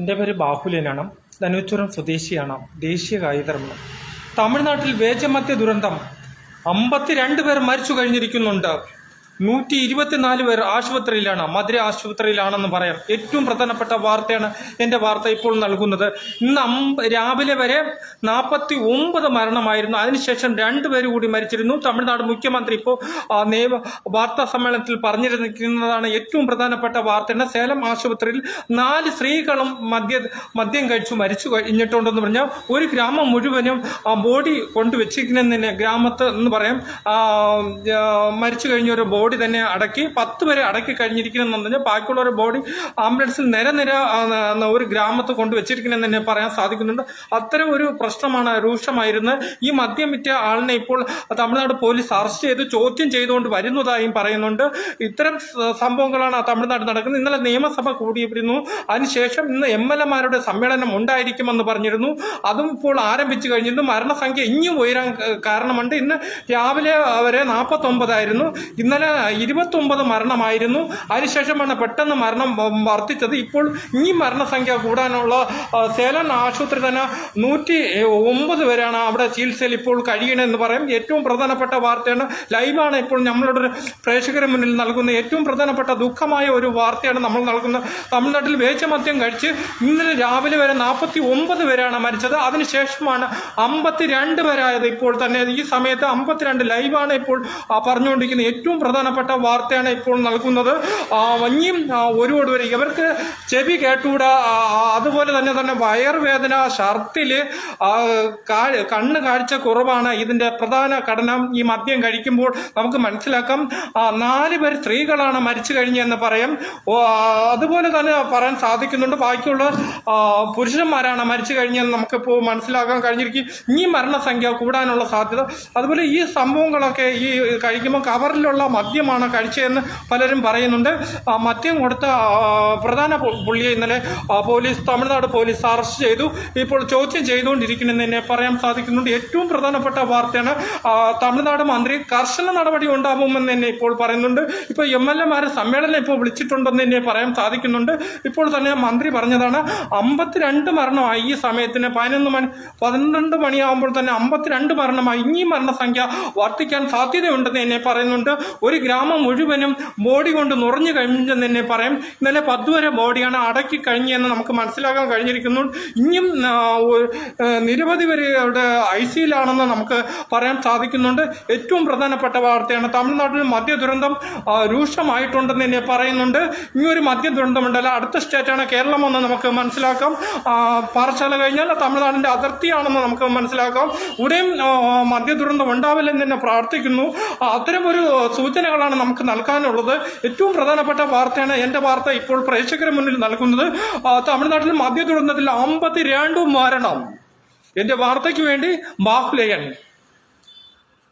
എന്റെ പേര് ബാഹുല്യനാണ് ധനുച്ചുരം സ്വദേശിയാണ്. ദേശീയ കായികർമ്മം തമിഴ്നാട്ടിൽ വേജമത്യ ദുരന്തം. അമ്പത്തിരണ്ട് പേർ മരിച്ചു കഴിഞ്ഞിരിക്കുന്നുണ്ട്. നൂറ്റി ഇരുപത്തിനാല് പേർ ആശുപത്രിയിലാണ് മധുര ആശുപത്രിയിലാണെന്ന് പറയാം. ഏറ്റവും പ്രധാനപ്പെട്ട വാർത്തയാണ് എന്റെ വാർത്ത ഇപ്പോൾ നൽകുന്നത്. ഇന്ന് രാവിലെ വരെ നാൽപ്പത്തി ഒമ്പത് മരണമായിരുന്നു. അതിനുശേഷം രണ്ട് പേര് കൂടി മരിച്ചിരുന്നു. തമിഴ്നാട് മുഖ്യമന്ത്രി ഇപ്പോൾ നിയമ വാർത്താ സമ്മേളനത്തിൽ പറഞ്ഞിരിക്കുന്നതാണ് ഏറ്റവും പ്രധാനപ്പെട്ട വാർത്തയാണ്. സേലം ആശുപത്രിയിൽ നാല് സ്ത്രീകളും മദ്യ മദ്യം കഴിച്ചു മരിച്ചു കഴിഞ്ഞിട്ടുണ്ടെന്ന് പറഞ്ഞാൽ ഒരു ഗ്രാമം മുഴുവനും ബോഡി കൊണ്ടുവച്ചിരിക്കുന്നതിന് ഗ്രാമത്ത് എന്ന് പറയാം മരിച്ചു കഴിഞ്ഞ ഒരു ബോഡി തന്നെ അടക്കി പത്ത് പേരെ അടക്കി കഴിഞ്ഞിരിക്കണമെന്ന് പറഞ്ഞാൽ ബാക്കിയുള്ള ഒരു ബോഡി ആംബുലൻസിൽ നിരനിര ഒരു ഗ്രാമത്ത് കൊണ്ടുവച്ചിരിക്കണമെന്ന് തന്നെ പറയാൻ സാധിക്കുന്നുണ്ട്. അത്തരം ഒരു പ്രശ്നമാണ് രൂക്ഷമായിരുന്നത്. ഈ മദ്യം വിറ്റ ആളിനെ ഇപ്പോൾ തമിഴ്നാട് പോലീസ് അറസ്റ്റ് ചെയ്ത്. ചോദ്യം ചെയ്തുകൊണ്ട് വരുന്നതായും പറയുന്നുണ്ട്. ഇത്തരം സംഭവങ്ങളാണ് തമിഴ്നാട് നടക്കുന്നത്. ഇന്നലെ നിയമസഭ കൂടിയിരുന്നു. അതിനുശേഷം ഇന്ന് എം എൽ എമാരുടെ സമ്മേളനം ഉണ്ടായിരിക്കുമെന്ന് പറഞ്ഞിരുന്നു. അതും ഇപ്പോൾ ആരംഭിച്ചു കഴിഞ്ഞിരുന്നു. മരണസംഖ്യ ഇനിയും ഉയരാൻ കാരണമുണ്ട്. ഇന്ന് രാവിലെ വരെ നാൽപ്പത്തൊമ്പതായിരുന്നു ഇന്നലെ ഇരുപത്തൊമ്പത് മരണമായിരുന്നു. അതിനുശേഷമാണ് പെട്ടെന്ന് മരണം വർദ്ധിച്ചത്. ഇപ്പോൾ ഈ മരണസംഖ്യ കൂടാനുള്ള സേലം ആശുപത്രി തന്നെ നൂറ്റി ഒമ്പത് പേരാണ് അവിടെ ചികിത്സയിൽ ഇപ്പോൾ കഴിയണമെന്ന് പറയും. ഏറ്റവും പ്രധാനപ്പെട്ട വാർത്തയാണ് ലൈവാണ് ഇപ്പോൾ നമ്മളുടെ പ്രേക്ഷകരെ മുന്നിൽ നൽകുന്ന ഏറ്റവും പ്രധാനപ്പെട്ട ദുഃഖമായ ഒരു വാർത്തയാണ് നമ്മൾ നൽകുന്നത്. തമിഴ്നാട്ടിൽ വേച്ചമദ്യം കഴിച്ച് ഇന്നലെ രാവിലെ വരെ നാൽപ്പത്തി ഒമ്പത് പേരാണ് മരിച്ചത്. അതിനുശേഷമാണ് അമ്പത്തിരണ്ട് പേരായത് ഇപ്പോൾ തന്നെ. ഈ സമയത്ത് അമ്പത്തിരണ്ട് ലൈവാണ് ഇപ്പോൾ പറഞ്ഞുകൊണ്ടിരിക്കുന്നത്. ഏറ്റവും പ്രധാനപ്പെട്ട വാർത്തയാണ് ഇപ്പോൾ നൽകുന്നത്. ഇനിയും ഒരുപാട് പേര് ഇവർക്ക് ചെവി ആ, അതുപോലെ തന്നെ തന്നെ വയറുവേദന ഛർദിൽ കണ്ണ് കാഴ്ച കുറവാണ് ഇതിന്റെ പ്രധാന ഘടനം ഈ മദ്യം കഴിക്കുമ്പോൾ നമുക്ക് മനസ്സിലാക്കാം. നാല് പേർ സ്ത്രീകളാണ് മരിച്ചു കഴിഞ്ഞെന്ന് പറയാം. അതുപോലെ തന്നെ പറയാൻ സാധിക്കുന്നുണ്ട്. ബാക്കിയുള്ള പുരുഷന്മാരാണ് മരിച്ചു കഴിഞ്ഞെന്ന് നമുക്കിപ്പോൾ മനസ്സിലാക്കാൻ കഴിഞ്ഞിരിക്കും. ഈ മരണസംഖ്യ കൂടാനുള്ള സാധ്യത. അതുപോലെ ഈ സംഭവങ്ങളൊക്കെ ഈ കഴിക്കുമ്പോൾ കവറിലുള്ള മദ്യമാണ് കഴിച്ചതെന്ന് പലരും പറയുന്നുണ്ട്. മദ്യം കൊടുത്ത പ്രധാന പുള്ളിയെ ഇന്നലെ പോലീസ് തമിഴ്നാട് പോലീസ് അറസ്റ്റ് ചെയ്തു. ഇപ്പോൾ ചോദ്യം ചെയ്തുകൊണ്ടിരിക്കണമെന്ന് തന്നെ പറയാൻ സാധിക്കുന്നുണ്ട്. ഏറ്റവും പ്രധാനപ്പെട്ട വാർത്തയാണ് തമിഴ്നാട് മന്ത്രി കർശന നടപടി ഉണ്ടാകുമെന്ന് തന്നെ ഇപ്പോൾ പറയുന്നുണ്ട്. ഇപ്പോൾ എം എൽ എമാരെ സമ്മേളനം ഇപ്പോൾ വിളിച്ചിട്ടുണ്ടെന്ന് തന്നെ പറയാൻ സാധിക്കുന്നുണ്ട്. ഇപ്പോൾ തന്നെ മന്ത്രി പറഞ്ഞതാണ് അമ്പത്തിരണ്ട് മരണമായി ഈ സമയത്തിന് പതിനൊന്ന് മണി പന്ത്രണ്ട് മണിയാകുമ്പോൾ തന്നെ അമ്പത്തിരണ്ട് മരണമായി ഇനി മരണസംഖ്യ വർദ്ധിക്കാൻ സാധ്യതയുണ്ടെന്ന് തന്നെ പറയുന്നുണ്ട്. ഒരു ഗ്രാമം മുഴുവനും ബോഡി കൊണ്ട് നുറഞ്ഞു കഴിഞ്ഞെന്ന് തന്നെ പറയാം. ഇന്നലെ പത്ത് വരെ ബോഡിയാണ് അടക്കി കഴിഞ്ഞെന്ന് നമുക്ക് മനസ്സിലാക്കാൻ കഴിഞ്ഞിരിക്കുന്നു. ഇനിയും നിരവധി പേരുടെ ഐ സിയിലാണെന്ന് നമുക്ക് പറയാൻ സാധിക്കുന്നുണ്ട്. ഏറ്റവും പ്രധാനപ്പെട്ട വാർത്തയാണ് തമിഴ്നാട്ടിൽ മദ്യ ദുരന്തം രൂക്ഷമായിട്ടുണ്ടെന്ന് തന്നെ പറയുന്നുണ്ട്. ഇനി ഒരു മദ്യ ദുരന്തമുണ്ടല്ലോ അടുത്ത സ്റ്റേറ്റാണ് കേരളമെന്ന് നമുക്ക് മനസ്സിലാക്കാം. പാറശാല കഴിഞ്ഞാൽ തമിഴ്നാടിന്റെ അതിർത്തിയാണെന്ന് നമുക്ക് മനസ്സിലാക്കാം. ആ, മദ്യ ദുരന്തം ഉണ്ടാവില്ലെന്ന് തന്നെ പ്രാർത്ഥിക്കുന്നു. അത്തരമൊരു സൂചന സൂചനകളാണ് നമുക്ക് നൽകാനുള്ളത്. ഏറ്റവും പ്രധാനപ്പെട്ട വാർത്തയാണ് എന്റെ വാർത്ത ഇപ്പോൾ പ്രേക്ഷകരുടെ മുന്നിൽ നൽകുന്നത്. തമിഴ്നാട്ടിൽ മദ്യ ദുരന്തത്തിൽ അമ്പത്തി മരണം. എന്റെ വാർത്തയ്ക്ക് വേണ്ടി ബാഹുലയൻ